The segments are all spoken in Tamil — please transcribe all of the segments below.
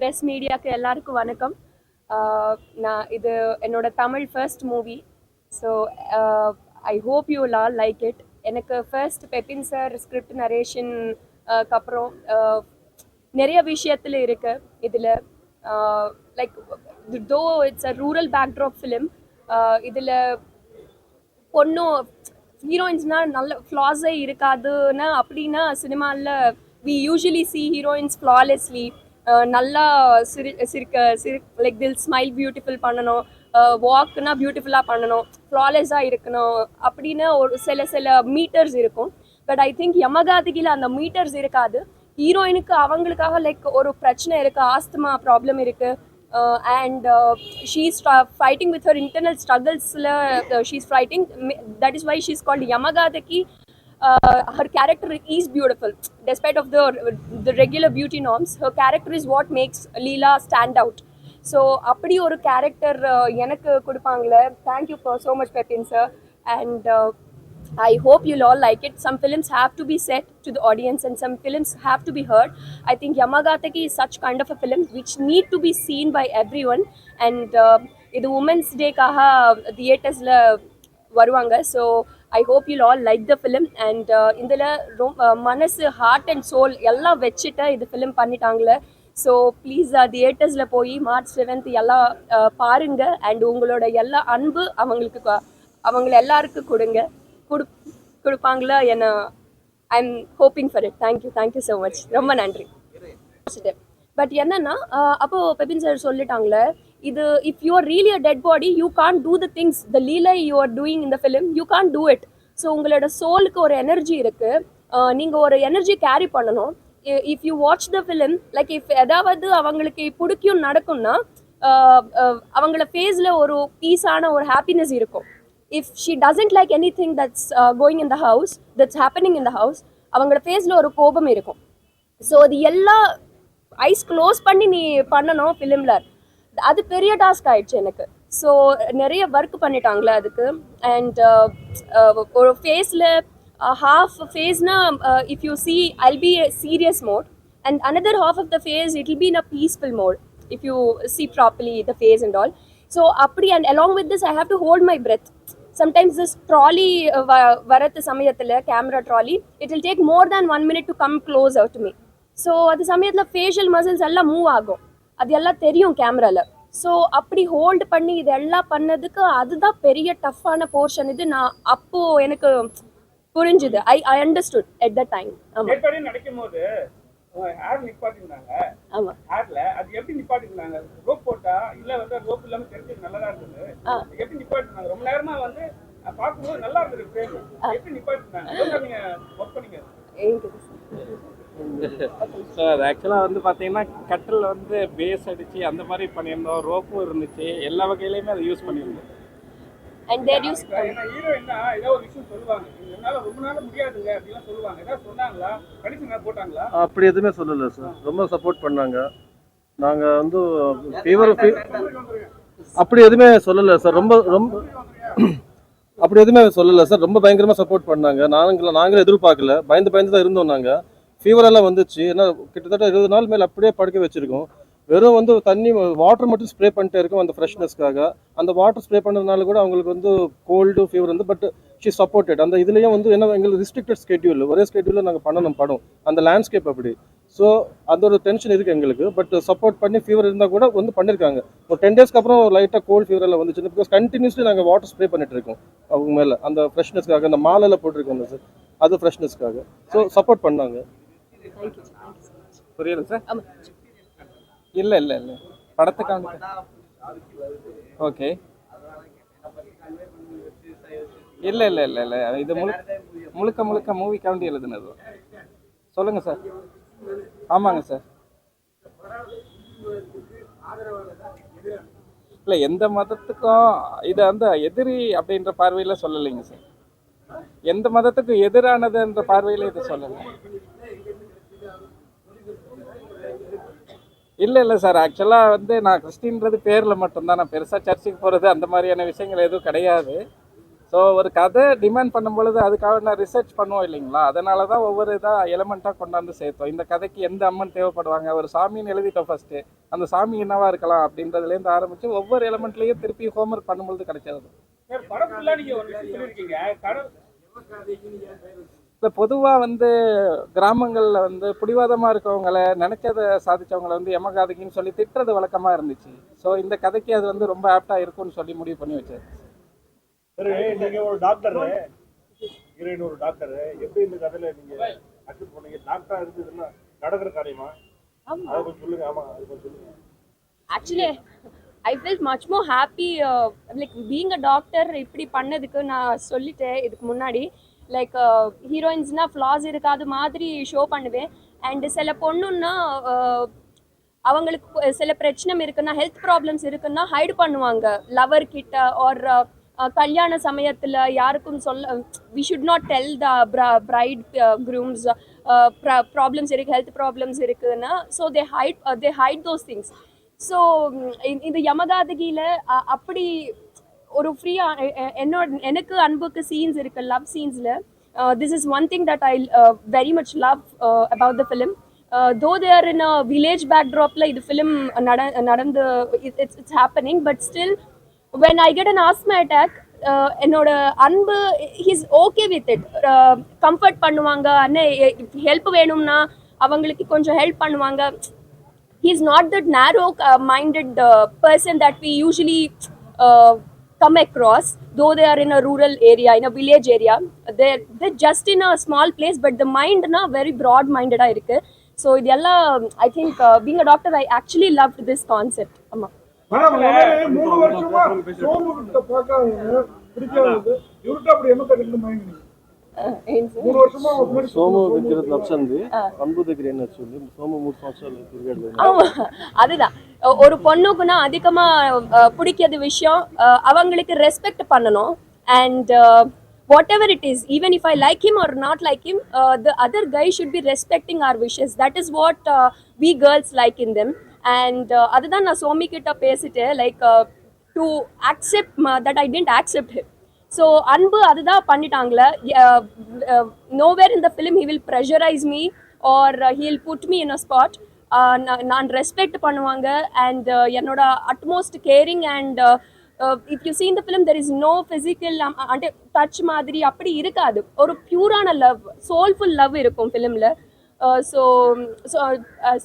ப்ரெஸ் மீடியாவுக்கு எல்லாருக்கும் வணக்கம். நான் இது என்னோட Tamil first movie so I hope you law like it எனக்கு first Pepin sir script narration அப்புறம் நிறைய விஷயத்தில் இருக்கு. இதில் like though it's a rural backdrop film இதில் பொண்ணும் ஹீரோயின்ஸ்னால் நல்ல ஃப்ளாஸே இருக்காதுன்னா அப்படின்னா சினிமாவில் we usually see heroines flawlessly நல்லா சிரி சிரிக்க சிரி லைக் தில் ஸ்மைல் பியூட்டிஃபுல் பண்ணணும். வாக்குனா பியூட்டிஃபுல்லாக பண்ணணும். ஃப்ளாலெஸ்ஸாக இருக்கணும். அப்படின்னு ஒரு சில சில மீட்டர்ஸ் இருக்கும். பட் ஐ திங்க் யமகாதிகில அந்த மீட்டர்ஸ் இருக்காது. ஹீரோயினுக்கு அவங்களுக்காக லைக் ஒரு பிரச்சனை இருக்குது ஆஸ்துமா ப்ராப்ளம் இருக்குது and and fighting with her internal ஸ்ட்ரகிள்ஸில் she's fighting that is why she's that Yamakaathagi why she's called yamagadaki uh, her character is beautiful despite of the the regular beauty norms her character is what makes leela stand out so அப்படி ஒரு கேரக்டர் எனக்கு கொடுப்பாங்களே thank you so much Pepin sir and I hope you'll all like it. Some films have to be set to the audience and some films have to be heard. I think Yamagataki is such kind of a film which need to be seen by everyone. And uh, இது உமன்ஸ் டேக்காக தியேட்டர்ஸில் வருவாங்க so I hope you'll all like the film and இதில் ரொம்ப மனசு ஹார்ட் அண்ட் சோல் எல்லாம் வச்சுட்டு இது ஃபிலிம் பண்ணிட்டாங்களே. ஸோ ப்ளீஸ் தியேட்டர்ஸில் போய் மார்ச் செவன்த் எல்லாம் பாருங்கள் பாருங்க. அண்ட் உங்களோட எல்லா அன்பு அவங்களுக்கு அவங்கள எல்லாருக்கும் கொடுங்க. கொடு கொடுப்பாங்களா என்ன I am hoping for it thank you thank you so much ரொம்ப நன்றி. பட் என்னன்னா uh, அப்போது பெபின் சார் சொல்லிட்டாங்களே இது if you are really a dead body you can do the things the Leelai you are doing இந்த film you can do it so உங்களோட சோலுக்கு ஒரு எனர்ஜி இருக்குது நீங்கள் ஒரு எனர்ஜி கேரி பண்ணணும். If you watch the film like if ஏதாவது அவங்களுக்கு பிடிக்கும் நடக்கும்னா அவங்கள ஃபேஸில் ஒரு பீஸான ஒரு ஹாப்பினஸ் இருக்கும். If she doesn't like anything that's going in the house that's happening in the house அவங்களோட ஃபேஸில் ஒரு கோபம் இருக்கும். ஸோ அது எல்லா ஐஸ் க்ளோஸ் பண்ணி நீ பண்ணணும் ஃபிலிமில் அது பெரிய டாஸ்க் ஆயிடுச்சு எனக்கு ஸோ நிறைய ஒர்க் பண்ணிட்டாங்களே அதுக்கு அண்ட் ஒரு ஃபேஸில் half ஃபேஸ்னால் if you see I'll be serious mode and another half of the face it'll be in a peaceful mode if you see properly the face and all so அப்படி and along with this I have to hold my breath sometimes this trolley வ வரத்து சமயத்தில் camera trolley it will take more than one minute to come close out me so அது சமயத்தில் ஃபேஷியல் மசில்ஸ் எல்லாம் மூவ் ஆகும் அது எல்லாம் தெரியும் கேமரால ஸோ அப்படி ஹோல்டு பண்ணி இதெல்லாம் பண்ணதுக்கு அதுதான் பெரிய டஃப்பான போர்ஷன் இது நான் அப்போ எனக்கு புரிஞ்சுது. I I understood Ed the time ஆமாம் நடக்கும் போது ஹேர் நிப்பாட்டிருந்தாங்க. ஆமாம் ஹேர்ல அது எப்படி நிப்பாட்டிருந்தாங்க? ரோப் போட்டா இல்ல வந்து ரோப் இல்லாம தெரிஞ்சது நல்லதா இருந்தது. ஆ. எப்படி நிப்பாட்டிருந்தாங்க? ரொம்ப நேரமா வந்து நான் பார்க்கும்போது நல்லா இருந்தது ஃப்ரேம் எப்படி நிப்பாட்டிருந்தாங்க? எவ்வளவு நீங்க ஒர்க் பண்ணீங்க? ஸோ அது ஆக்சுவலாக வந்து பார்த்தீங்கன்னா கட்டில் வந்து பேஸ் அடித்து அந்த மாதிரி பண்ணியிருந்தோம். ரோப்பும் இருந்துச்சு. எல்லா வகையிலையுமே அதை யூஸ் பண்ணியிருந்தோம். அண்ட் தேர் யூஸ் இப்ப ஏன்னா ஹீரோயின்னா ஏதோ ஒரு விஷயம் சொல்லுவாங்க. என்னால ரொம்ப நாள் முடியாதுங்க அப்படிலாம் சொல்லுவாங்க. ஏதாவது சொன்னாங்களா? கடிச்சு நான் போட்டாங்களா? அப்படி எதுவுமே சொல்லலை சார் ரொம்ப சப்போர்ட் பண்ணாங்க. நாங்கள் வந்து ஃபீவர் அப்படி எதுவுமே சொல்லலை சார் ரொம்ப ரொம்ப அப்படி எதுவுமே சொல்லலை சார் ரொம்ப பயங்கரமாக சப்போர்ட் பண்ணாங்க. நாங்கள் நாங்களும் எதிர்பார்க்கல. பயந்து பயந்து தான் இருந்தோம் நாங்கள் ஃபீவரெல்லாம் வந்துச்சு. ஏன்னா கிட்டத்தட்ட இருபது நாள் மேலே அப்படியே படுக்க வச்சுருக்கோம். வெறும் வந்து தண்ணி வாட்டர் மட்டும் ஸ்ப்ரே பண்ணிட்டே இருக்கும் அந்த ஃப்ரெஷ்னஸ்க்காக அந்த வாட்டர் ஸ்ப்ரே பண்ணுறதுனால கூட அவங்களுக்கு வந்து கோல்டு ஃபீவர் வந்து பட் ஷி சப்போர்ட்டட் அந்த இதுலேயும் வந்து என்ன எங்களுக்கு ரிஸ்ட்ரிக்டட் ஸ்கெட்யூல் ஒரே ஸ்கெட்யூலில் நாங்கள் பண்ணணும் படம். அந்த லேண்ட்ஸ்கேப் அப்படி. ஸோ அந்த ஒரு டென்ஷன் இருக்குது எங்களுக்கு. பட் சப்போர்ட் பண்ணி ஃபீவர் இருந்தால் கூட வந்து பண்ணியிருக்காங்க ஒரு டென் டேஸ்க்கு அப்புறம் லைட்டாக கோல்ட் ஃபீவரெல்லாம் வந்துச்சு பிகாஸ் கண்டினியூஸ்லி நாங்கள் வாட்டர் ஸ்ப்ரே பண்ணிட்டு இருக்கோம். அவங்க மேலே. அந்த ஃப்ரெஷ்னஸ்க்காக அந்த மாலையில் போட்டிருக்கோம் சார் அது ஃப்ரெஷ்னஸ்க்காக ஸோ சப்போர்ட் பண்ணாங்க. புரியல சார்? இல்லை இல்லை இல்லை. படத்துக்காக ஓகே. இல்லை இல்லை இல்லை இல்லை. இது முழுக்க முழுக்க முழுக்க மூவிக்காண்டி எழுதுனது. சொல்லுங்கள் சார் ஆமாங்க சார் இல்லை எந்த மதத்துக்கும் இது அந்த எதிரி அப்படின்ற பார்வையில் சொல்லலைங்க சார் எந்த மதத்துக்கும் எதிரானதுன்ற பார்வையில் இது சொல்லலை. இல்லை இல்லை சார். ஆக்சுவலாக வந்து நான் கிறிஸ்டின்றது பேரில் மட்டும்தான். நான் பெருசாக சர்ச்சுக்கு போகிறது அந்த மாதிரியான விஷயங்கள் எதுவும் கிடையாது. ஸோ ஒரு கதை டிமாண்ட் பண்ணும் பொழுது அதுக்காக நான் ரிசர்ச் பண்ணுவோம் இல்லைங்களா? அதனால தான் ஒவ்வொரு இதாக எலமெண்ட்டாக கொண்டாந்து சேர்த்தோம். இந்த கதைக்கு எந்த அம்மன் தேவைப்படுவாங்க? ஒரு சாமின்னு எழுதிட்டோம் ஃபர்ஸ்ட் அந்த சாமி என்னவா இருக்கலாம்? அப்படின்றதுலேருந்து ஆரம்பிச்சு ஒவ்வொரு எலமெண்ட்லேயும் திருப்பி ஹோம்ஒர்க் பண்ணும்பொழுது கிடைச்சது. சார் படம் ஃபுல்லா நீங்க ஒரு விஷயம் சொல்லியிருக்கீங்க. கடல் இந்த பொதுவாக வந்து கிராமங்களில் வந்து பிடிவாதமாக இருக்கவங்கள நினைச்சதை சாதிச்சவங்கள வந்து எமகாதிக்குன்னு சொல்லி திட்டுறது வழக்கமாக இருந்துச்சு. ஸோ இந்த கதைக்கு அது வந்து ரொம்ப ஆப்டாக இருக்கும்னு சொல்லி முடிவு பண்ணி வச்சது சரி நீங்க ஒரு டாக்டர் ஹீரோயின் ஒரு டாக்டர் எப்படி இந்த கதையில நீங்க அக்செப்ட் பண்ணீங்க டாக்டரா இருந்ததுன்னா நடக்கிற காரியமா? அதை கொஞ்சம் சொல்லுங்க. ஆமா அது கொஞ்சம் சொல்லுங்க. Actually I feel much more happy like being a doctor இப்படி பண்ணதுக்கு நான் சொல்லிட்டேன். இதுக்கு முன்னாடி லைக் ஹீரோயின்ஸ்னா ஃப்ளாஸ் இருக்காது மாதிரி ஷோ பண்ணுவேன். அண்ட் சில பொண்ணுன்னா uh, அவங்களுக்கு சில பிரச்சனை இருக்குன்னா ஹெல்த் ப்ராப்ளம்ஸ் இருக்குன்னா ஹைட் பண்ணுவாங்க. லவர் கிட்ட ஆர் uh, கல்யாண சமயத்தில் யாருக்கும் சொல்ல we should not tell the bride grooms problems இருக்குது ஹெல்த் ப்ராப்ளம்ஸ் இருக்குன்னா so they hide they hide those things so இந்த யமகாதகியில் அப்படி ஒரு ஃப்ரீயாக என்னோட எனக்கு அன்புக்கு சீன்ஸ் இருக்கு love சீன்ஸில் this is one thing that I very much love about the film though there in a village பேக்ட்ராப்பில் இது ஃபிலிம் நட நடந்து it's it's happening but still when I get an asthma attack என்னோட Anbu he's okay with it comfort பண்ணுவாங்க அண்ணே ஹெல்ப் வேணும்னா அவங்களுக்கு கொஞ்சம் ஹெல்ப் பண்ணுவாங்க. He's is not that narrow minded person that we usually come across though they are in a rural area in a village area they're, they're just in a small place but the mind na very broad minded இருக்கு so think I think being a doctor I actually love this concept ஆமாம் மூணு வருஷமா சோமு கிட்ட பார்க்காதது பிடிக்காதது இவர்கிட்ட அப்படி என்ன தகுந்த மயங்கினீங்க సోము దగ్గర నచ్చంది అన్బు దగ్గర ఏం నచ్చింది సోము మూడు సంవత్సరాలు తిరిగాడు ஆமா அதுதான் ஒ- ஒரு பொண்ணுக்குன்னா அதிகமா அஹ், பிடிக்காத விஷயம் அஹ், அவங்களுக்கு ரெஸ்பெக்ட் பண்ணணும் and whatever it is even if I like him or not like him the other guy should be respecting our wishes that is what we girls like in them and அதுதான் நான் சோமி கிட்ட பேசிட்டு like to accept that I tend accept him so Anbu அதுதான் பண்ணிட்டாங்களே. நோவேர் இந்த film he will pressurize me or he'll put me in a spot uh, நான் ரெஸ்பெக்ட் பண்ணுவாங்க அண்ட் uh, என்னோட utmost caring and if you seen the film there is no physical and touch மாதிரி அப்படி இருக்காது. ஒரு பியூரான லவ் சோல்ஃபுல் லவ் இருக்கும் ஃபிலிமில் ஸோ ஸோ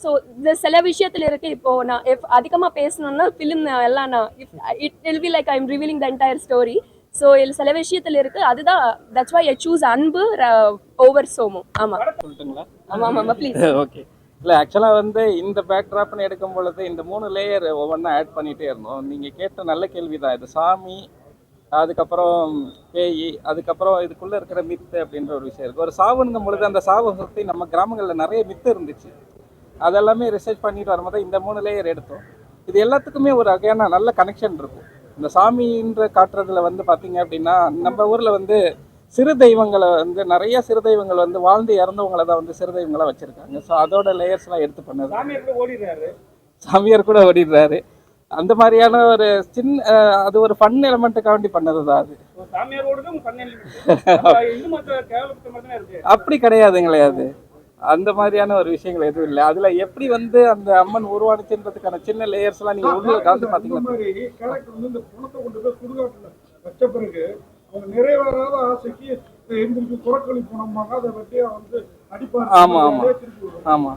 ஸோ இந்த சில விஷயத்தில் இருக்கு. இப்போ நான் எஃப் அதிகமாக பேசணுன்னா ஃபிலிம் எல்லாம் நான் if it will be like I am revealing the entire story so இதில் சில விஷயத்தில் இருக்கு. அதுதான் that's why I choose Anbu over Somu. ஆமாம் ஆமாம் ஆமாம் ப்ளீஸ் ஓகே இல்லை ஆக்சுவலாக வந்து இந்த பேக்ட்ராப்னு எடுக்கும் பொழுது இந்த மூணு லேயர் ஒவ்வொன்றா ஆட் பண்ணிகிட்டே இருந்தோம். நீங்கள் கேட்ட நல்ல கேள்வி தான் இது சாமி அதுக்கப்புறம் பேய் அதுக்கப்புறம் இதுக்குள்ளே இருக்கிற மித்து அப்படின்ற ஒரு விஷயம் இருக்குது ஒரு சாவுங்கும் பொழுது அந்த சாவை சுற்றி நம்ம கிராமங்களில் நிறைய மித்து இருந்துச்சு. அதெல்லாமே ரிசர்ச் பண்ணிட்டு வரும்போது இந்த மூணு லேயர் எடுத்தோம். இது எல்லாத்துக்குமே ஒரு வகையான நல்ல கனெக்ஷன் இருக்கும். இந்த சாமின்ற காட்டுறதுல வந்து பார்த்தீங்க அப்படின்னா நம்ம ஊரில் வந்து சிறு தெய்வங்களை வந்து நிறைய சிறு தெய்வங்கள் வந்து வாழ்ந்து இறந்தவங்களை தான் வந்து சிறு தெய்வங்களா வச்சிருக்காங்க. ஸோ அதோட லேயர்ஸ்லாம் எடுத்து பண்ணது. சாமியார் கூட ஓடிடுறாரு? சாமியார் கூட ஓடிடுறாரு. அந்த மாதிரியான ஒரு சின்ன அது ஒரு ஃபன் எலமெண்ட்டுக்காண்டி பண்ணது தான் அது. அப்படி கிடையாதுங்களே அது. அந்த மாதிரியான ஒரு விஷயங்கள் எதுவும் இல்லை. அதுல எப்படி வந்து அந்த அம்மன் உருவானுச்சுன்றதுக்கான சின்ன லேயர்ஸ் எல்லாம் நீங்க உள்ள கலந்து பாத்தீங்கன்னா ஆமா, ஆமா. ஆமா.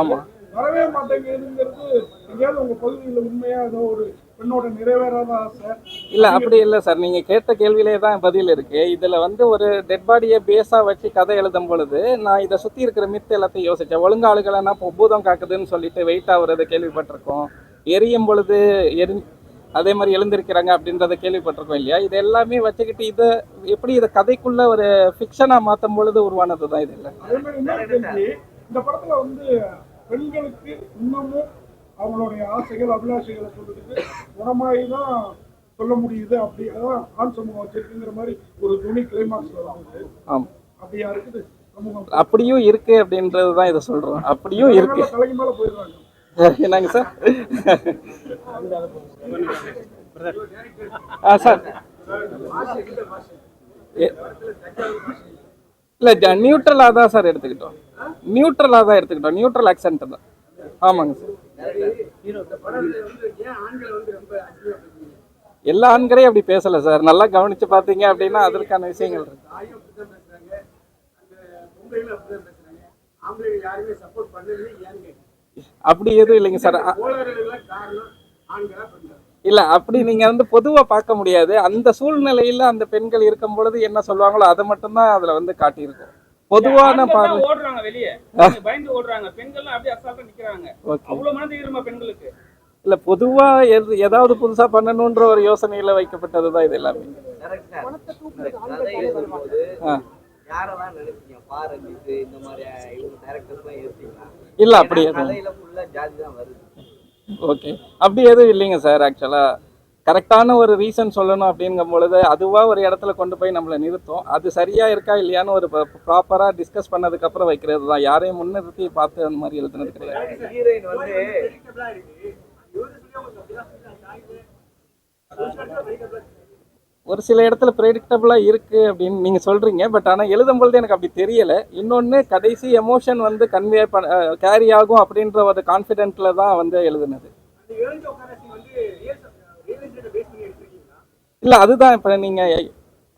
ஆமா. வரவே மாட்டேங்குதுங்கிறது எங்கேயாவது உங்க பகுதியில் உண்மையா ஏதோ ஒரு இல்ல அப்படி இல்ல சார். நீங்க கேட்ட கேள்வியிலே தான் பதில் இருக்கு. இதுல வந்து ஒரு டெட் பாடியை பேஸா வச்சு கதை எழுதும் பொழுது நான் இதை சுத்தி இருக்கிற மித்து எல்லாத்தையும் யோசிச்சேன். ஒழுங்காளுகளா இப்போ பூதம் காக்குதுன்னு சொல்லிட்டு வெயிட் ஆகுறத கேள்விப்பட்டிருக்கோம். எரியும் பொழுது எரி அதே மாதிரி எழுந்திருக்கிறாங்க அப்படின்றத கேள்விப்பட்டிருக்கோம் இல்லையா? இது எல்லாமே வச்சுக்கிட்டு இதை எப்படி இதை கதைக்குள்ள ஒரு ஃபிக்ஷனா மாத்தும் பொழுது உருவானது தான் இது இல்லை? இந்த படத்துல வந்து பெண்களுக்கு இன்னமும் அவங்களுடைய ஆசைகள் அபிலாஷைகளை சொல்றதுக்கு குணமாயி தான் சொல்ல முடியுது அப்படி. அதான் ஆண் சமூகம் வச்சிருக்குங்கிற மாதிரி ஒரு துணி கிளைமாக்ஸ் வருது ஆமா. அப்படியா இருக்குது? அப்படியும் இருக்கு அப்படின்றது தான் இதை சொல்றோம். அப்படியும் இருக்கு. தலைக்கு மேல போயிடுறாங்க. என்னங்க சார்? ஆ சார். இல்ல நியூட்ரலாக தான் சார் எடுத்துக்கிட்டோம். நியூட்ரலாக தான் எடுத்துக்கிட்டோம். நியூட்ரல் ஆக்சென்ட் தான். ஆமாங்க சார். எல்லா ஆண்களையும் அப்படி பேசல சார். நல்லா கவனிச்சு பார்த்தீங்க அப்படின்னா அதற்கான விஷயங்கள் அப்படி எதுவும் இல்லைங்க சார். இல்ல அப்படி நீங்க வந்து பொதுவா பார்க்க முடியாது. அந்த சூழ்நிலையில அந்த பெண்கள் இருக்கும் பொழுது என்ன சொல்லுவாங்களோ அதை மட்டும்தான் அதுல வந்து காட்டியிருக்கும். பொதுவான பார்வை. தான் ஓடுறாங்க வெளியே. பயந்து ஓடுறாங்க. பெண்கள் அப்படியே அசால்ட்டா நிக்கிறாங்க. அவ்வளவு மனது இருமா பெண்களுக்கு. இல்ல பொதுவா எது ஏதாவது புதுசா பண்ணணுன்ற ஒரு யோசனையில வைக்கப்பட்டதுதான் இது எல்லாமே. இல்ல அப்படி எதுவும் தான் ஓகே. அப்படி எதுவும் இல்லைங்க சார் ஆக்சுவலா கரெக்டான ஒரு ரீசன் சொல்லணும் அப்படிங்கும் பொழுது அதுவாக ஒரு இடத்துல கொண்டு போய் நம்மளை நிறுத்தும். அது சரியாக இருக்கா இல்லையான்னு ஒரு ப்ராப்பராக டிஸ்கஸ் பண்ணதுக்கப்புறம் வைக்கிறது தான். யாரையும் முன்னிறுத்தி பார்த்து அந்த மாதிரி எழுதுனது கிடையாது. ஒரு சில இடத்துல ப்ரெடிக்டபுளாக இருக்குது அப்படின்னு நீங்கள் சொல்கிறீங்க பட் ஆனால் எழுதும் பொழுது எனக்கு அப்படி தெரியலை. இன்னொன்று கடைசி எமோஷன் வந்து கன்வே பண்ண கேரி ஆகும் அப்படின்ற ஒரு கான்ஃபிடென்ட்டில் தான் வந்து எழுதுனது. இல்ல அதுதான் இப்ப நீங்க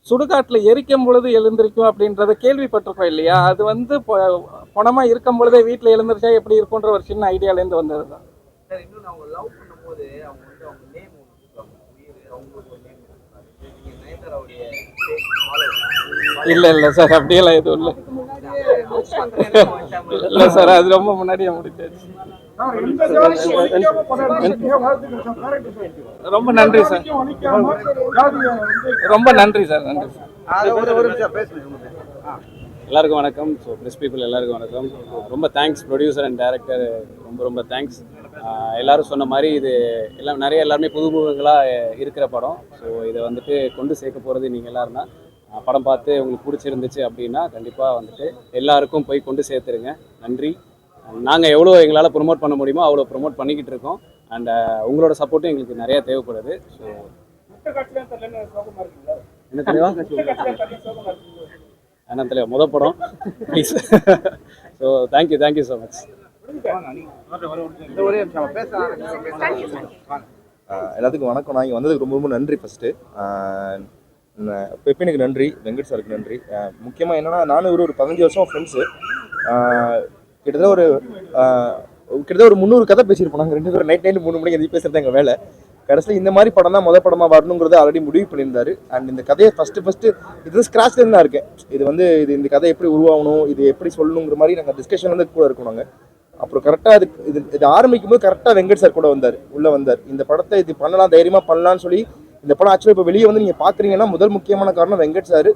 சுடுகாட்டுல எரிக்கும் பொழுது எழுந்திருக்கும் அப்படின்றத கேள்விப்பட்டிருக்கோம் இல்லையா? அது வந்து பொ- பொணமா இருக்கும் பொழுதே வீட்டுல எழுந்திருச்சா எப்படி இருக்கும்ன்ற ஒரு சின்ன ஐடியால இருந்து வந்ததுதான். சார் இன்னும் அவங்க லவ் பண்ணும்போது அவங்க வந்து அவங்க நேம் ஒன்று கொடுப்பாங்க. உயிர் அவங்களுக்கு ஒரு நேம் நீங்க நயன்தாராவுடைய ஃபாலோ இல்ல இல்ல சார் அப்படியெல்லாம் எதுவும் இல்ல. இல்ல சார் அது ரொம்ப முன்னாடியே முடிச்சாச்சு ரொம்ப நன்றி சார். ரொம்ப நன்றி சார் நன்றி சார். எல்லாருக்கும் வணக்கம். ஸோ ப்ரெஸ் பீப்புள் எல்லாருக்கும் வணக்கம். ரொம்ப தேங்க்ஸ் ப்ரொடியூசர் அண்ட் டேரக்டர் ரொம்ப ரொம்ப தேங்க்ஸ் எல்லாரும் சொன்ன மாதிரி இது எல்லாம் நிறைய எல்லாருமே புதுமுகங்களாக இருக்கிற படம். ஸோ இதை வந்துட்டு கொண்டு சேர்க்க போகிறது நீங்கள் எல்லாரும் தான். ஆஹ் படம் பார்த்து உங்களுக்கு பிடிச்சிருந்துச்சு அப்படின்னா கண்டிப்பாக வந்துட்டு எல்லாருக்கும் போய் கொண்டு சேர்த்துருங்க. நன்றி. நாங்கள் எவ்வளோ எங்களால் ப்ரொமோட் பண்ண முடியுமோ அவ்வளோ ப்ரொமோட் பண்ணிக்கிட்டு இருக்கோம். அண்ட் uh, உங்களோட சப்போர்ட்டும் எங்களுக்கு நிறைய தேவைப்படுது. ஸோ என்ன தெரியும் என்ன தெரியும் முத படம். Please so thank you thank you so much எல்லாத்துக்கும் வணக்கம். நான் இங்கே வந்ததுக்கு ரொம்ப ரொம்ப நன்றி ஃபஸ்ட்டு பெப்பினுக்கு நன்றி வெங்கட் சாருக்கு நன்றி. முக்கியமாக என்னென்னா நானும் இவரு ஒரு பதினஞ்சு வருஷம் ஃப்ரெண்ட்ஸு கிட்டத்தட்ட ஒரு கிட்டத்தட்ட ஒரு முந்நூறு கதை பேசியிருப்போம் நாங்கள் ரெண்டு பேரும். நைட் நைட் மூணு மணிக்கு எதுவும் பேசுறது எங்கள் வேலை. கடைசியில் இந்த மாதிரி படம் தான் முதல் படமாக வரணுங்கிறத ஆல்ரெடி முடிவு பண்ணியிருந்தாரு. அண்ட் இந்த கதையை ஃபஸ்ட்டு ஃபஸ்ட்டு இது ஸ்க்ராச்லேருந்து தான் இருக்கேன் இது வந்து இது இந்த கதை எப்படி உருவாகணும் இது எப்படி சொல்லணுங்கிற மாதிரி நாங்கள் டிஸ்கஷன் வந்து கூட இருக்கோம் நாங்கள் அப்புறம் கரெக்டாக இது இது இது ஆரம்பிக்கும் போது கரெக்டாக வெங்கட் சார் கூட வந்தார். உள்ளே வந்தார். இந்த படத்தை இது பண்ணலாம் தைரியமாக பண்ணலான்னு சொல்லி இந்த படம் ஆக்சுவலாக இப்போ வெளியே வந்து நீங்கள் பார்க்குறீங்கன்னா முதல் முக்கியமான காரணம் Venkat sir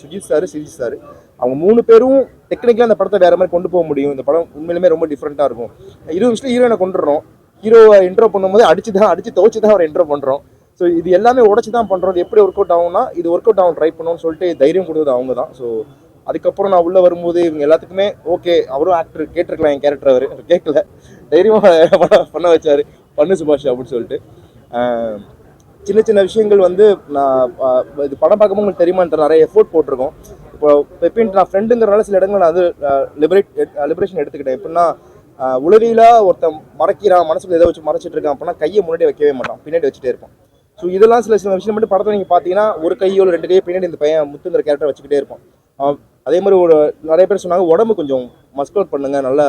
Sujith sir Sirijith sir. அவங்க மூணு பேரும் டெக்னிக்கலாக அந்த படத்தை வேறு மாதிரி கொண்டு போக முடியும். இந்த படம் உண்மையிலுமே ரொம்ப டிஃப்ரெண்ட்டாக இருக்கும். இருபது நிமிஷத்தில் ஹீரோனை கொண்டுறோம் ஹீரோவை இன்ட்ரோ பண்ணும்போது அடிச்சு தான் அடிச்சு துவச்சி தான் அவர் இன்ட்ரோ பண்ணுறோம் ஸோ இது எல்லாமே உடச்சி தான் பண்ணுறோம் எப்படி ஒர்க் அவுட் ஆகும்னா இது ஒர்க் அவுட் ஆகும் ட்ரை பண்ணணும்னு சொல்லிட்டு தைரியம் கொடுத்தது அவங்க தான் ஸோ அதுக்கப்புறம் நான் உள்ளே வரும்போது இவங்க எல்லாத்துக்குமே ஓகே அவரும் ஆக்டர் கேட்டிருக்கலாம் என் கேரக்டர் அவர். கேட்கல. தைரியமாக பண்ண வச்சார். பண்ணு சுபாஷ் அப்படின்னு சொல்லிட்டு. சின்ன சின்ன விஷயங்கள் வந்து நான் இது படம் பார்க்கும்போது உங்களுக்கு தெரியுமான்ற நிறைய எஃபோர்ட் போட்டிருக்கோம். இப்போ பெப்பின் நான் ஃப்ரெண்டுங்கிறனால சில இடங்கள் நான் அது லிபரேட் லிபரேஷன் எடுத்துக்கிட்டேன். எப்படின்னா உளவியலாக உளவியலா ஒருத்தன் மறைக்கிறான் மனசுக்குள்ள எதை வச்சு மறைச்சிட்டு இருக்கான் அப்படின்னா கையை முன்னாடி வைக்கவே மாட்டான். பின்னாடி வச்சுட்டே இருப்பான். ஸோ இதெல்லாம் சில சில விஷயம் மட்டும் படத்தை நீங்கள் பார்த்தீங்கன்னா ஒரு கையோ இல்லை ரெண்டு கையோ பின்னாடி இந்த பையன் முத்துங்கிற கேரக்டர் வச்சுக்கிட்டே இருப்பான். அதே மாதிரி ஒரு நிறைய பேர் சொன்னாங்க உடம்பு கொஞ்சம் மஸ்குலர் பண்ணுங்கள் நல்ல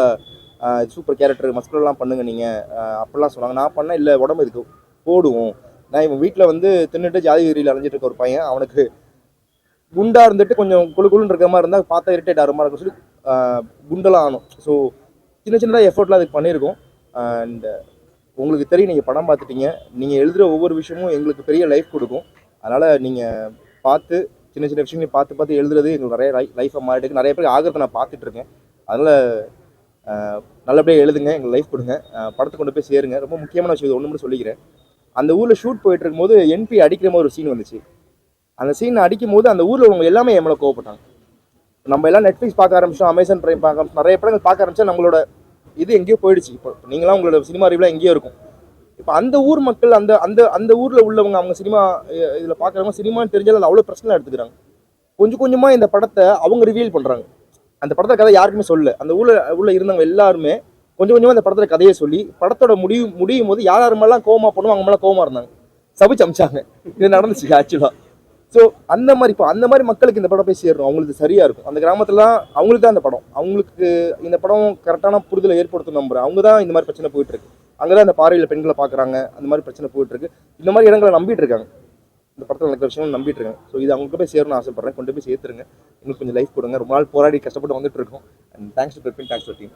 சூப்பர் கேரக்டர் மஸ்குலர்லாம் பண்ணுங்கள் நீங்கள் அப்படிலாம் சொன்னாங்க. நான் பண்ணேன் இல்லை உடம்பு இதுக்கு போடுவோம். நான் இவன் வீட்டில் வந்து தின்னுட்டு ஜாதி வெறியில் அலைஞ்சிட்டு இருக்க ஒரு பையன். அவனுக்கு குண்டா இருந்துட்டு கொஞ்சம் குழு குழுன்னு இருக்கிற மாதிரி இருந்தால் பார்த்தா இரிட்டேட் ஆகிற மாதிரி இருக்கும். சொல்லி குண்டெல்லாம் ஆனும் ஸோ சின்ன சின்னதாக எஃபோர்ட்லாம் அதுக்கு பண்ணியிருக்கோம். அண்ட் உங்களுக்கு தெரியும் நீங்கள் படம் பார்த்துட்டீங்க. நீங்கள் எழுதுகிற ஒவ்வொரு விஷயமும் எங்களுக்கு பெரிய லைஃப் கொடுக்கும். அதனால் நீங்கள் பார்த்து சின்ன சின்ன விஷயங்களையும் பார்த்து பார்த்து எழுதுறது எங்களுக்கு நிறைய லை லைஃப்பை மாறிட்டு நிறைய பேர் ஆகிறத நான் பார்த்துட்ருக்கேன் அதனால் நல்லபடியாக எழுதுங்க. எங்களுக்கு லைஃப் கொடுங்க. படத்தை கொண்டு போய் சேருங்க. ரொம்ப முக்கியமான விஷயம் ஒன்று மட்டும் சொல்லிக்கிறேன். அந்த ஊரில் ஷூட் போயிட்டு இருக்கும்போது என்பி அடிக்கிற மாதிரி ஒரு சீன் வந்துச்சு. அந்த சீன் அடிக்கும் போது அந்த ஊரில் உள்ளவங்க எல்லாமே என் மேலே கோவப்பட்டாங்க. நம்ம எல்லாம் நெட்ஃப்ளிக்ஸ் பார்க்க ஆரம்பிச்சோம் அமேசான் பிரைம் பார்க்க ஆரம்பிச்சோம் நிறைய படங்கள் பார்க்க ஆரம்பிச்சா நம்மளோட இது எங்கேயோ போயிடுச்சு. இப்போ நீங்களாம் உங்களோட சினிமா அறிவுலாம் எங்கேயோ இருக்கும். இப்போ அந்த ஊர் மக்கள் அந்த அந்த அந்த ஊரில் உள்ளவங்க அவங்க சினிமா இதில் பார்க்குறவங்க சினிமான்னு தெரிஞ்சாலும் அது அவ்வளோ பிரச்சனை எடுத்துக்கிறாங்க. கொஞ்சம் கொஞ்சமாக இந்த படத்தை அவங்க ரிவீல் பண்ணுறாங்க அந்த படத்தை கதை யாருக்குமே சொல்லல. அந்த ஊரில் உள்ள இருந்தவங்க எல்லாருமே கொஞ்சம் கொஞ்சமாக அந்த படத்தில் கதையை சொல்லி படத்தோட முடிவு முடியும் போது யார் யாருமெல்லாம் கோமா பண்ணுவோம் அவங்க மேலே கோவமா இருந்தாங்க. சபிச்சு அமிச்சாங்க இது நடந்துச்சு ஆக்சுவலாக ஸோ அந்த மாதிரி இப்போ அந்த மாதிரி மக்களுக்கு இந்த படம் போய் சேரணும் அவங்களுக்கு சரியாக இருக்கும். அந்த கிராமத்துலலாம் அவங்களுக்கு தான் அந்த படம். அவங்களுக்கு இந்த படம் கரெக்டான புரிதலை ஏற்படுத்தும் நம்புறேன். அவங்க தான் இந்த மாதிரி பிரச்சனை போயிட்டு இருக்கு. அங்கே தான் அந்த பார்வையில் பெண்களை பார்க்குறாங்க அந்த மாதிரி பிரச்சனை போயிட்டு இருக்கு. இந்த மாதிரி இடங்களை நம்பிட்டு இருக்காங்க. இந்த படத்தில் நடக்கிற விஷயம் நம்பிட்டு இருக்கேன். ஸோ இது அவங்களுக்கு போய் சேரணும்னு ஆசைப்படுறேன். கொண்டு போய் சேர்த்துருங்க. எங்களுக்கு கொஞ்சம் லைஃப் கொடுங்க. ரொம்ப நாள் போராடி கஷ்டப்பட்டு வந்துட்டு இருக்கோம். And thanks to Pepin thanks to team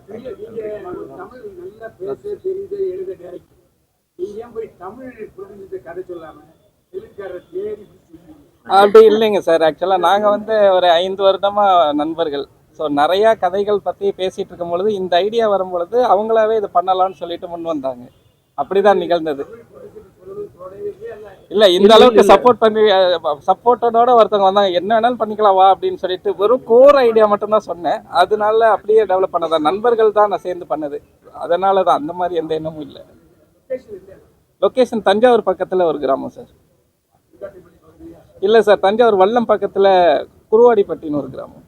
அப்படி இல்லைங்க சார் ஆக்சுவலாக நாங்கள் வந்து ஒரு ஐந்து வருடமாக நண்பர்கள். ஸோ நிறையா கதைகள் பற்றி பேசிகிட்டு இருக்கும் பொழுது இந்த ஐடியா வரும் பொழுது அவங்களாவே இது பண்ணலாம்னு சொல்லிட்டு முன் வந்தாங்க. அப்படிதான் நிகழ்ந்தது. இல்லை இந்த அளவுக்கு சப்போர்ட் பண்ணி சப்போர்ட்டோட ஒருத்தவங்க வந்தாங்க என்ன வேணாலும் பண்ணிக்கலாம் வா அப்படின்னு சொல்லிட்டு வெறும் கோர் ஐடியா மட்டும்தான் சொன்னேன். அதனால அப்படியே டெவலப் பண்ணதான் நண்பர்கள் தான் நான் சேர்ந்து பண்ணது. அதனால தான் அந்த மாதிரி எந்த எண்ணமும் இல்லை. லொக்கேஷன் தஞ்சாவூர் பக்கத்தில் ஒரு கிராமம் சார். இல்லை சார் தஞ்சாவூர் வல்லம் பக்கத்தில் குருவாடிப்பட்டின்னு ஒரு கிராமம்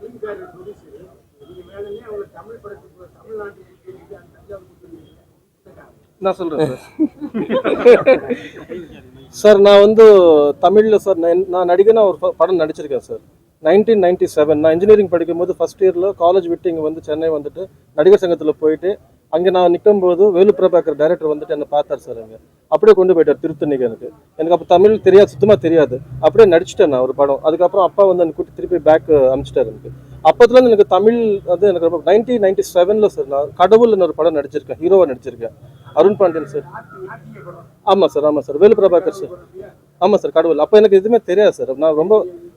தெலுங்குக்காரர் ப்ரொடியூசர் நீங்க மேலே அவங்க தமிழ் படத்துக்கு தமிழ்நாட்டு தஞ்சாவூர் நான் சொல்கிறேன் சார். சார் நான் வந்து தமிழில் சார் நான் நான் நடிகனா ஒரு படம் நடிச்சிருக்கேன் சார். நைன்டீன் நைன்டி செவன் நான் இன்ஜினியரிங் படிக்கும்போது ஃபஸ்ட் இயரில் காலேஜ் விட்டு இங்கே வந்து சென்னை வந்துட்டு நடிகர் சங்கத்தில் போயிட்டு அங்கே நான் நிற்கும்போது வேலு பிரபாகர் டைரக்டர் வந்துட்டு என்னை பார்த்தார் சார் அங்கே. அப்படியே கொண்டு போயிட்டார் திருத்தணிக்கு எனக்கு. எனக்கு அப்போ தமிழ் தெரியாது சுத்தமாக தெரியாது. அப்படியே நடிச்சிட்டேன் நான் ஒரு படம். அதுக்கப்புறம் அப்பா வந்து எனக்கு கூட்டி திருப்பி பேக் அனுப்பிச்சிட்டார் எனக்கு. அப்போதுலேருந்து எனக்கு தமிழ் வந்து எனக்கு ரொம்ப நைன்டீன் நைன்டி செவனில் சார் நான் கடவுள்னு ஒரு படம் நடிச்சிருக்கேன் ஹீரோவாக நடிச்சிருக்கேன். அருண் பாண்டியன் சார் ஆமாம் சார் ஆமாம் சார் வேலு பிரபாகர் சார் ஆமாம் சார் கடவுள். அப்போ எனக்கு எதுவுமே தெரியாது சார் நான் ரொம்ப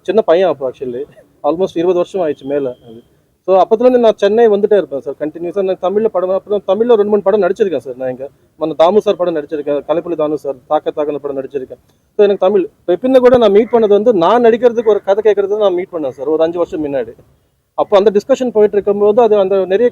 சின்ன பையன் அப்போ ஆக்சுவலி ஆல்மோஸ்ட் இருபது வருஷம் ஆயிடுச்சு மேலே. அது ஸோ அப்போதுலேருந்து நான் சென்னை வந்துட்டே இருப்பேன் சார் கண்டினியூஸாக நான் தமிழில் படம் அப்புறம் தமிழில் ரெண்டு மூணு படம் நடிச்சிருக்கேன் சார் நான் இங்கே. మన தாமு சார் படம் நடிச்சிருக்கேன் கலைப்புலி தானு சார் தாக்க தாக்கன படம் நடிச்சிருக்கேன். ஸோ எனக்கு தமிழ். இப்போ பின்ன கூட நான் மீட் பண்ணது வந்து நான் நடிக்கிறதுக்கு ஒரு கதை கேட்கறது நான் மீட் பண்ணேன் சார் ஒரு அஞ்சு வருஷம் முன்னாடி. அப்போ அந்த டிஸ்கஷன் போயிட்டு இருக்கும்போது அது அந்த நிறைய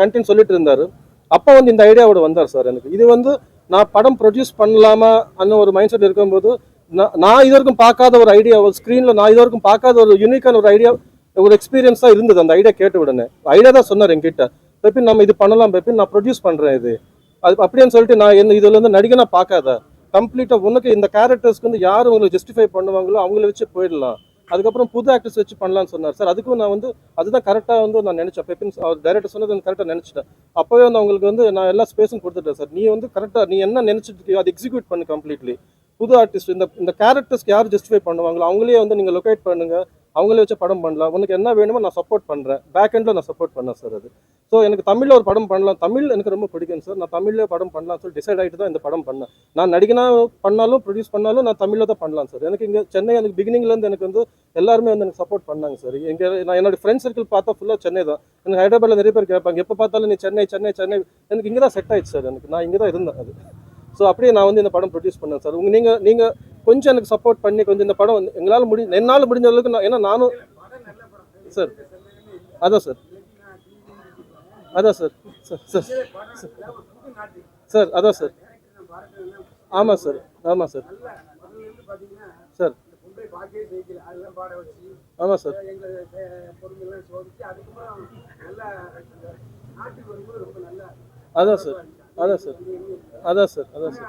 கண்டென்ட் சொல்லிட்டு இருந்தார் அப்போ வந்து இந்த ஐடியாவோட வந்தார் சார் எனக்கு. இது வந்து நான் படம் ப்ரொடியூஸ் பண்ணலாமா அந்த ஒரு மைண்ட் செட் இருக்கும்போது நான் நான் இது வரைக்கும் பார்க்காத ஒரு ஐடியா ஒரு ஸ்க்ரீனில் நான் இது வரைக்கும் பார்க்காத ஒரு யூனிக்கான ஒரு ஐடியா ஒரு எக்ஸ்பீரியன்ஸ் தான் இருந்தது. அந்த ஐடியா கேட்ட உடனே. ஐடியா தான் சொன்னார் என்கிட்ட. பெப்பின் நம்ம இது பண்ணலாம் பெப்பின் நான் ப்ரொடியூஸ் பண்ணுறேன் இது. அது அப்படின்னு சொல்லிட்டு நான் என்ன இதில் வந்து நடிகனா பார்க்காத. கம்ப்ளீட்டாக உனக்கு இந்த கேரக்டர்ஸ்க்கு வந்து யார் உங்களுக்கு ஜஸ்டிஃபை பண்ணுவாங்களோ அவங்கள வச்சு போயிடலாம். அதுக்கப்புறம் புது ஆக்டர்ஸ் வச்சு பண்ணலாம்னு சொன்னார். சார் அதுக்கும் நான் வந்து அதுதான் கரெக்டாக வந்து நான் நினச்சேன். பெப்பின் அவர் டைரக்டர் சொன்னது கரெக்டாக நினச்சிட்டேன். அப்போவே வந்து அவங்களுக்கு வந்து நான் எல்லா ஸ்பேஸும் கொடுத்துட்டேன் சார். நீ வந்து கரெக்டாக நீ என்ன நினச்சிட்டு இருக்கியோ அதை எக்ஸிக்யூட் பண்ணு கம்ப்ளீட்லி புது ஆர்டிஸ்ட் இந்த இந்த கேரக்டர்ஸ்க்கு யார் ஜஸ்டிஃபை பண்ணுவாங்களோ அவங்களே வந்து நீங்கள் லொக்கேட் பண்ணுங்கள் அவங்களே வச்சு படம் பண்ணலாம். உனக்கு என்ன வேணுமோ நான் சப்போர்ட் பண்ணுறேன் பேக் எண்டில் நான் சப்போர்ட் பண்ணேன் சார் அது. ஸோ எனக்கு தமிழில் ஒரு படம் பண்ணலாம். தமிழ் எனக்கு ரொம்ப பிடிக்கும் சார் நான் தமிழில் படம் பண்ணலாம் சொல்லி டிசைட் ஆகிட்டு தான் இந்த படம் பண்ணேன். நான் நடிகனா பண்ணாலும் ப்ரொடியூஸ் பண்ணாலும் நான் தமிழில் தான் பண்ணலாம் சார் எனக்கு இங்கே சென்னை எனக்கு பிகினிங்லேருந்து எனக்கு வந்து எல்லாருமே வந்து எனக்கு சப்போர்ட் பண்ணாங்க சார் எங்கே நான் என்னோடய ஃப்ரெண்ட் சர்க்கிள் பார்த்தா ஃபுல்லாக சென்னை தான். எனக்கு ஹைதராபாத்தில் நிறைய பேர் கேட்பாங்க எப்போ பார்த்தாலும் நீ சென்னை சென்னை சென்னை. எனக்கு இங்கே தான் செட் ஆயிடுச்சு சார் எனக்கு. நான் இங்கே தான் இருந்தேன் அது. ஸோ அப்படியே நான் வந்து இந்த படம் ப்ரொடியூஸ் பண்ணேன் சார் உங்க நீங்கள் நீங்கள் கொஞ்சம் எனக்கு சப்போர்ட் பண்ணி கொஞ்சம் இந்த படம் வந்து எங்களால் முடி என்னால் முடிஞ்ச அளவுக்கு நான் ஏன்னா நானும் சார் அதான் சார் அதான் சார் சார் சார் சார் அதான் சார் ஆமாம் சார் ஆமாம் சார் சார் ஆமாம் சார் அதான் சார் அதான் சார். அதான் சார் அதான் சார்.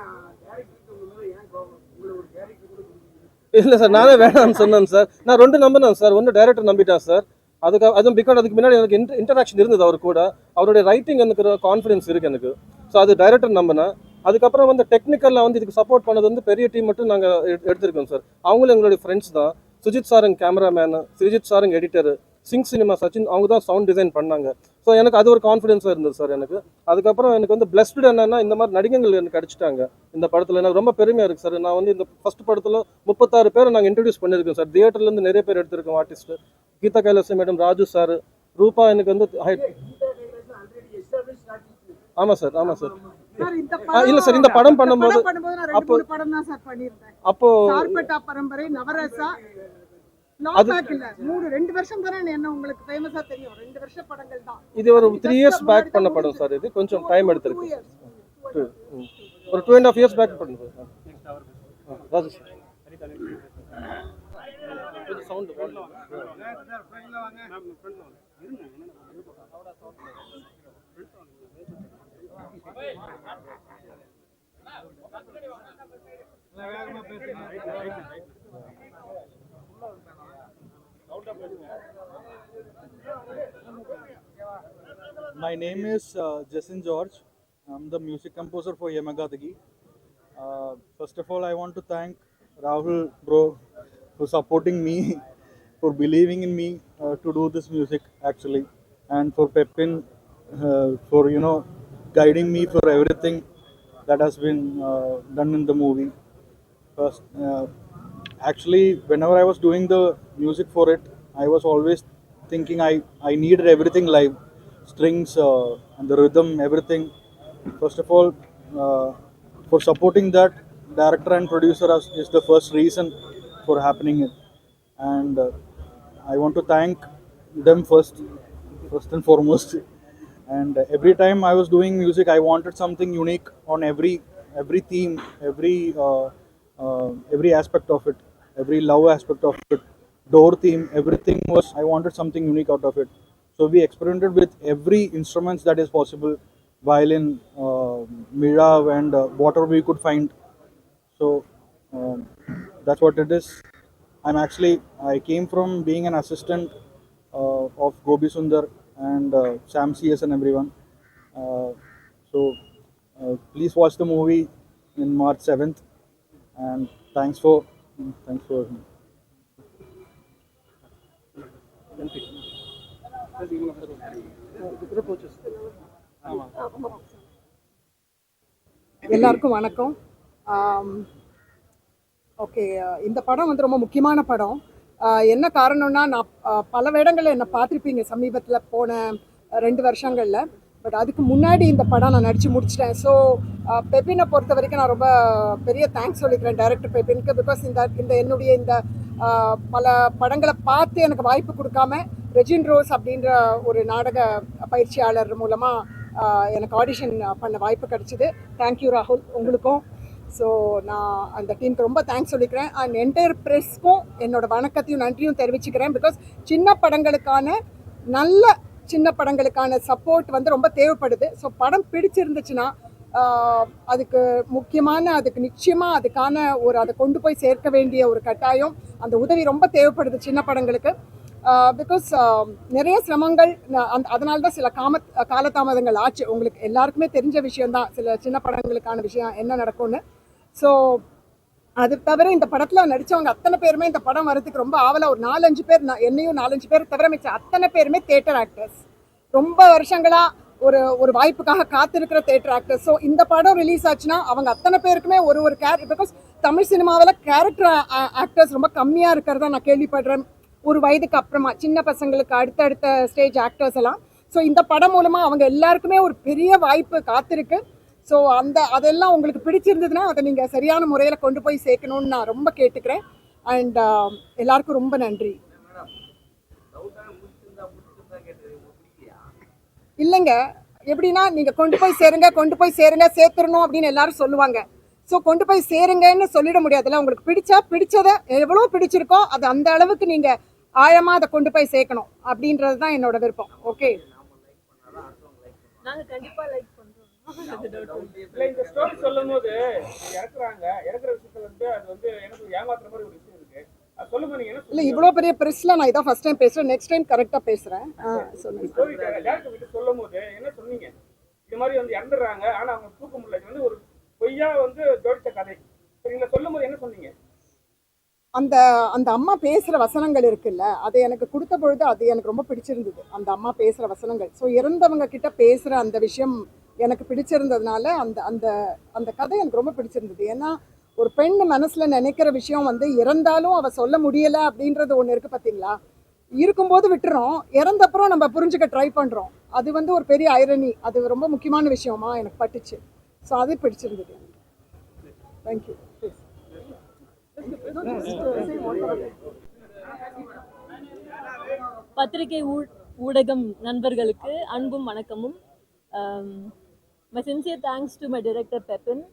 இல்லை சார் நானே வேணாம்னு சொன்னேன் சார். நான் ரெண்டு நம்பினேன் சார். ஒன்று டேரக்டர் நம்பிட்டேன் சார். அதுக்கு அதுவும் பிகாஸ் அதுக்கு முன்னாடி எனக்கு இன்டர் இன்டராக்ஷன் இருந்தது அவர் கூட. அவருடைய ரைட்டிங் எனக்கு கான்ஃபிடன்ஸ் இருக்கு எனக்கு. ஸோ அது டைரக்டர் நம்பினேன். அதுக்கப்புறம் வந்து டெக்னிக்கலில் வந்து இதுக்கு சப்போர்ட் பண்ணது வந்து பெரிய டீம் மட்டும் நாங்கள் எடுத்திருக்கோம் சார். அவங்களும் எங்களுடைய ஃப்ரெண்ட்ஸ் தான். சுஜித் சாருங்க கேமராமேனு சுஜித் சாருங்க எடிட்டரு சிங் சினிமா சச்சின் அவங்க தான் சவுண்ட் டிசைன் பண்ணாங்க. ஸோ எனக்கு அது ஒரு கான்ஃபிடன்ஸாக இருந்தது சார் எனக்கு. அதுக்கப்புறம் எனக்கு வந்து பிளஸ்டு என்னன்னா இந்த மாதிரி நடிகங்கள் எனக்கு அடிச்சிட்டாங்க இந்த படத்தில். எனக்கு ரொம்ப பெருமையாக இருக்குது சார் நான் வந்து இந்த ஃபர்ஸ்ட் படத்தில் முப்பத்தாறு பேரை நாங்கள் இன்ட்ரடியூஸ் பண்ணியிருக்கோம் சார் தியேட்டர்லேருந்து நிறைய பேர் எடுத்திருக்கோம் artist Geetha Kailasam madam Raju sir Roopa எனக்கு வந்து ஹை- ஆமாம் சார் ஆமாம் சார் இல்ல சார், இந்த படம் பண்ணும்போது- அப்போ- அப்போ பரம்பரை நவரசா இது ஒரு த்ரீ இயர்ஸ் பேக் பண்ண படம் சார் இது. கொஞ்சம் டைம் எடுத்திருக்கு. ஒரு two and half years back பண்ணுங்க சார். ராஜேஷ் கொஞ்சம் sound My name is uh, Jason George. I'm the music composer for Yamagatagi. Uh, first of all, I want to thank Rahul bro for supporting me, for believing in me uh, to do this music actually, and for Pepin uh, for you know guiding me for everything that has been uh, done in the movie. First, uh, actually, whenever I was doing the music for it, I was always thinking I, I needed everything live strings uh, and the rhythm, everything. First of all, uh, for supporting that, director and producer is, is the first reason for happening it. And uh, I want to thank them first, first and foremost. And every time I was doing music, I wanted something unique on every every theme, every uh, uh, every aspect of it, every love aspect of it, door theme, everything was I wanted something unique out of it. So we experimented with every instruments that is possible, violin, uh, mira, and uh, whatever we could find. So um, that's what it is. I'm actually I came from being an assistant uh, of Gobi Sundar and uh, Sam CS and everyone. Uh, so uh, please watch the movie in March 7th, and thanks for thanks for. எல்லாருக்கும் வணக்கம். ஓகே இந்த படம் வந்து ரொம்ப முக்கியமான படம். என்ன காரணம்னா நான் பல வேடங்களில் என்னை பார்த்துருப்பீங்க. சமீபத்தில் போன ரெண்டு வருஷங்களில். பட் அதுக்கு முன்னாடி இந்த படம் நான் நடித்து முடிச்சிட்டேன். ஸோ பெப்பினை பொறுத்த வரைக்கும் நான் ரொம்ப பெரிய தேங்க்ஸ் சொல்லிக்கிறேன் டைரக்டர் பெப்பினுக்கு. பிகாஸ் இந்த இந்த என்னுடைய இந்த பல படங்களை பார்த்து எனக்கு வாய்ப்பு கொடுக்காம ரெஜின் ரோஸ் அப்படின்ற ஒரு நாடக பயிற்சியாளர் மூலமாக எனக்கு ஆடிஷன் பண்ண வாய்ப்பு கிடைச்சிது. தேங்க்யூ ராகுல் உங்களுக்கும். ஸோ நான் அந்த டீமுக்கு ரொம்ப தேங்க்ஸ் சொல்லிக்கிறேன். அண்ட் என்டையர் ப்ரெஸ்க்கும் என்னோட வணக்கத்தையும் நன்றியும் தெரிவிச்சுக்கிறேன். பிகாஸ் சின்ன படங்களுக்கான நல்ல சின்ன படங்களுக்கான சப்போர்ட் வந்து ரொம்ப தேவைப்படுது. ஸோ படம் பிடிச்சிருந்துச்சுன்னா அதுக்கு முக்கியமான அதுக்கு நிச்சயமாக அதுக்கான ஒரு அதை கொண்டு போய் சேர்க்க வேண்டிய ஒரு கட்டாயம் அந்த உதவி ரொம்ப தேவைப்படுது சின்ன படங்களுக்கு. பிகாஸ் நிறைய சிரமங்கள் அந்த அதனால தான் சில காம காலதாமதங்கள் ஆச்சு. உங்களுக்கு எல்லாருக்குமே தெரிஞ்ச விஷயம்தான். சில சின்ன படங்களுக்கான விஷயம் என்ன நடக்கும்னு. ஸோ அது தவிர இந்த படத்தில் நடித்தவங்க அத்தனை பேருமே இந்த படம் வரதுக்கு ரொம்ப ஆவலாக ஒரு நாலஞ்சு பேர் நான் என்னையும் நாலஞ்சு பேர் தவிர மிச்ச அத்தனை பேருமே தேட்டர் ஆக்டர்ஸ் ரொம்ப வருஷங்களாக ஒரு ஒரு வாய்ப்புக்காக காத்திருக்கிற தேட்டர் ஆக்டர்ஸ் ஸோ இந்த படம் ரிலீஸ் ஆச்சுன்னா அவங்க அத்தனை பேருக்குமே ஒரு ஒரு கேர் பிகாஸ் தமிழ் சினிமாவில் கேரக்டர் ஆக்டர்ஸ் ரொம்ப கம்மியாக இருக்கிறதா நான் கேள்விப்படுறேன். ஒரு வயதுக்கு அப்புறமா சின்ன பசங்களுக்கு அடுத்தடுத்த ஸ்டேஜ் ஆக்டர்ஸ் எல்லாம். ஸோ இந்த படம் மூலமாக அவங்க எல்லாருக்குமே ஒரு பெரிய வாய்ப்பு காத்திருக்கு. ஸோ அந்த அதெல்லாம் உங்களுக்கு பிடிச்சிருந்ததுன்னா அதை நீங்கள் சரியான முறையில் கொண்டு போய் சேர்க்கணும்னு நான் ரொம்ப கேட்டுக்கிறேன். அண்ட் எல்லாருக்கும் ரொம்ப நன்றி. இல்லைங்க. எப்படின்னா நீங்கள் கொண்டு போய் சேருங்க கொண்டு போய் சேருங்க சேர்த்துடணும் அப்படின்னு எல்லாரும் சொல்லுவாங்க. ஸோ கொண்டு போய் சேருங்கன்னு சொல்லிட முடியாதுல்ல. உங்களுக்கு பிடிச்சா பிடிச்சதை எவ்வளோ பிடிச்சிருக்கோ அது அந்த அளவுக்கு நீங்கள் ஆழமாக அதை கொண்டு போய் சேர்க்கணும். அப்படின்றது தான் என்னோட விருப்பம். ஓகே நாங்க கண்டிப்பா லைக் பண்றோம். இல்ல இந்த ஸ்டோரி சொல்லும் போது இறக்குறாங்க. இறக்குற விஷயத்துல வந்து அது வந்து எனக்கு ஏமாத்துற மாதிரி ஒரு இல்லை இவ்வளோ பெரிய ப்ரெஸ்ல நான் இதான் ஃபர்ஸ்ட் டைம் பேசுகிறேன் நெக்ஸ்ட் டைம் கரெக்டாக பேசுகிறேன் ஆ சொல்லுங்கள் ஸ்டோரி டேரக்டர் கிட்ட சொல்லும் போது என்ன சொன்னீங்க? இது மாதிரி வந்து இறந்துடுறாங்க. ஆனா அவங்க தூக்க முடியல. வந்து ஒரு பொய்யா வந்து ஜோடிச்ச கதை. சரிங்களா சொல்லும் போது என்ன சொன்னீங்க? அந்த அந்த அம்மா பேசுகிற வசனங்கள் இருக்குல்ல அது எனக்கு கொடுத்த பொழுது அது எனக்கு ரொம்ப பிடிச்சிருந்தது. அந்த அம்மா பேசுகிற வசனங்கள். ஸோ இறந்தவங்க கிட்ட பேசுகிற அந்த விஷயம் எனக்கு பிடிச்சிருந்ததுனால அந்த அந்த அந்த கதை எனக்கு ரொம்ப பிடிச்சிருந்தது. ஏன்னா ஒரு பெண் மனசில் நினைக்கிற விஷயம் வந்து இறந்தாலும் அவள் சொல்ல முடியலை அப்படின்றது ஒன்று இருக்குது பார்த்தீங்களா இருக்கும்போது விட்டுறோம். இறந்தப்புறம் நம்ம புரிஞ்சுக்க ட்ரை பண்ணுறோம் அது வந்து ஒரு பெரிய ஐரணி அது ரொம்ப முக்கியமான விஷயமா எனக்கு பட்டுச்சு. ஸோ அது பிடிச்சிருந்தது. தேங்க்யூ பத்திரிகை ஊ ஊடகம் நண்பர்களுக்கு அன்பும் வணக்கமும். My sincere thanks to my director Peppan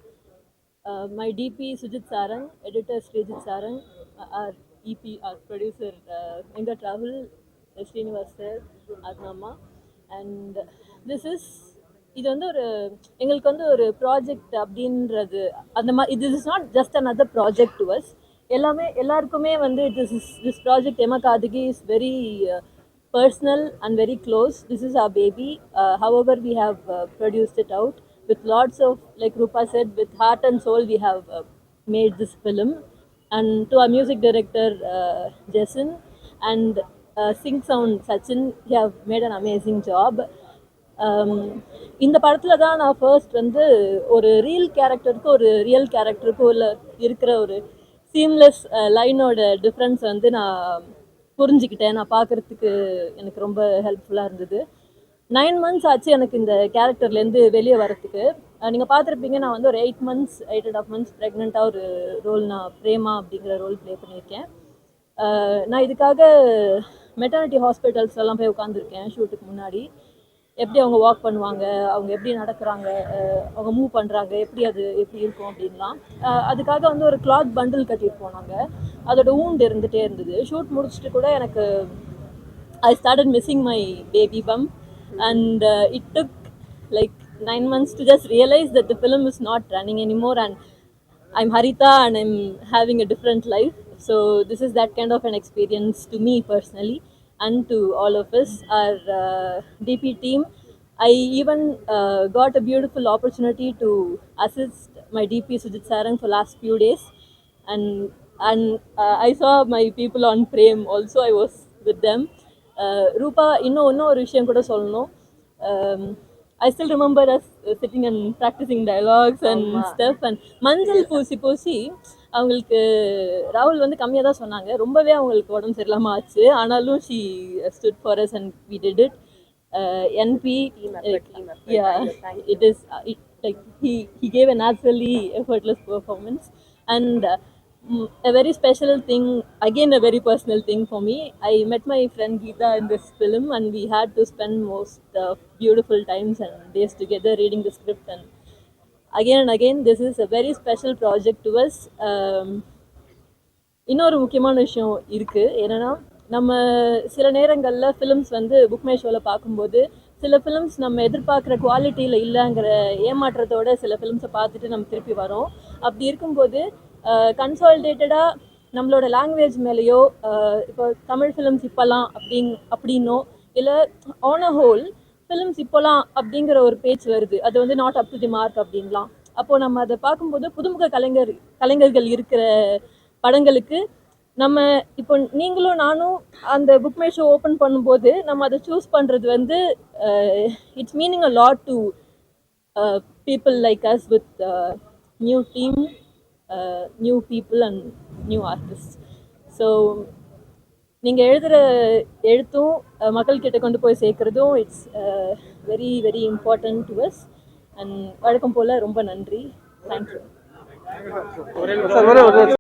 my DP Sujith Sarang editor Sreejith Sarang our EP our producer எங்க ட்ராவல் ஸ்ரீனிவாஸ் சார் அத்னாமா அண்ட் திஸ் இஸ் இது வந்து ஒரு எங்களுக்கு வந்து ஒரு ப்ராஜெக்ட் அப்படின்றது அந்த மாதிரி இது is not just another project to எல்லாமே எல்லாருக்குமே வந்து this is this project Yamakaathagi is very personal and very close this is our baby however we have produced it out with lots of, like Rupa said, with heart and soul, we have uh, made this film. And to our music director, uh, Jason, and uh, Sing Sound Sachin, he have made an amazing job. Um, இந்த படத்தில் தான் நான் ஃபர்ஸ்ட் வந்து ஒரு ரியல் கேரக்டருக்கு ஒரு ரியல் கேரக்டருக்கும் உள்ள இருக்கிற ஒரு சீம்லெஸ் லைனோட டிஃப்ரென்ஸ் வந்து நான் புரிஞ்சுக்கிட்டேன் நான் பார்க்குறதுக்கு எனக்கு ரொம்ப ஹெல்ப்ஃபுல்லாக இருந்தது நைன் மந்த்ஸ் ஆச்சு எனக்கு இந்த கேரக்டர்லேருந்து வெளியே வரத்துக்கு நீங்கள் பார்த்துருப்பீங்க நான் வந்து ஒரு eight months eight and half months ப்ரெக்னெண்ட்டாக ஒரு ரோல் நான் பிரேமா அப்படிங்கிற ரோல் ப்ளே பண்ணியிருக்கேன். நான் இதுக்காக மெட்டர்னிட்டி ஹாஸ்பிட்டல்ஸ் எல்லாம் போய் உட்காந்துருக்கேன் ஷூட்டுக்கு முன்னாடி. எப்படி அவங்க வாக் பண்ணுவாங்க அவங்க எப்படி நடக்கிறாங்க அவங்க மூவ் பண்ணுறாங்க எப்படி அது எப்படி இருக்கும் அப்படின்லாம். அதுக்காக வந்து ஒரு கிளாத் பண்டில் கட்டிட்டு போனாங்க. அதோட ஊண்டு இருந்துகிட்டே இருந்தது. ஷூட் முடிச்சுட்டு கூட எனக்கு I started missing my baby and uh, it took like nine months to just realize that the film is not running anymore and i'm harita and i'm having a different life. So this is that kind of an experience to me personally and to all of us our uh, dp team. I even uh, got a beautiful opportunity to assist my dp sujit sarang for last few days. And and uh, i saw my people on frame also i was with them. Rupa, இன்னும் இன்னும் ஒரு விஷயம் கூட சொல்லணும். still remember us uh, sitting and practicing dialogues and stuff and மஞ்சள் பூசி பூசி அவங்களுக்கு ராகுல் வந்து கம்மியாக தான் சொன்னாங்க. ரொம்பவே அவங்களுக்கு உடம்பு சரியில்லாமல் ஆச்சு. ஆனாலும் she stood for us and we did it NP yeah it is uh, it, like he he gave a naturally a very special thing again a very personal thing for me i met my friend geeta in this film and we had to spend most uh, beautiful times and days together reading the script and again and again this is a very special project to us um, இன்னொரு முக்கியமான விஷயம் இருக்குது என்னென்னா நம்ம சில நேரங்களில் ஃபிலிம்ஸ் வந்து புக் மை ஷோவில் பார்க்கும்போது சில ஃபிலிம்ஸ் நம்ம எதிர்பார்க்குற குவாலிட்டியில் இல்லைங்கிற ஏமாற்றத்தோட சில ஃபிலிம்ஸை பார்த்துட்டு நம்ம திருப்பி வரோம் அப்படி இருக்கும்போது கன்சால்டேட்டடாக நம்மளோட லாங்குவேஜ் மேலேயோ இப்போ தமிழ் ஃபிலிம்ஸ் இப்போலாம் அப்படிங் அப்படின்னோ இல்லை ஆன் அ ஹோல் ஃபிலிம்ஸ் இப்போலாம் அப்படிங்கிற ஒரு பேச்சு வருது. அது வந்து not up to the mark அப்படின்லாம். அப்போது நம்ம அதை பார்க்கும்போது புதுமுக கலைஞர் கலைஞர்கள் இருக்கிற படங்களுக்கு நம்ம இப்போ நீங்களும் நானும் அந்த புக் மை ஷோ ஓப்பன் பண்ணும்போது நம்ம அதை சூஸ் பண்ணுறது வந்து it's meaning a lot to people like us with new team new people and new artist so நீங்கள் எழுதுகிற எழுத்தும் மக்கள்கிட்ட கொண்டு போய் சேர்க்குறதும் it's very very important to us and வழக்கம் போல் ரொம்ப நன்றி. தேங்க்யூ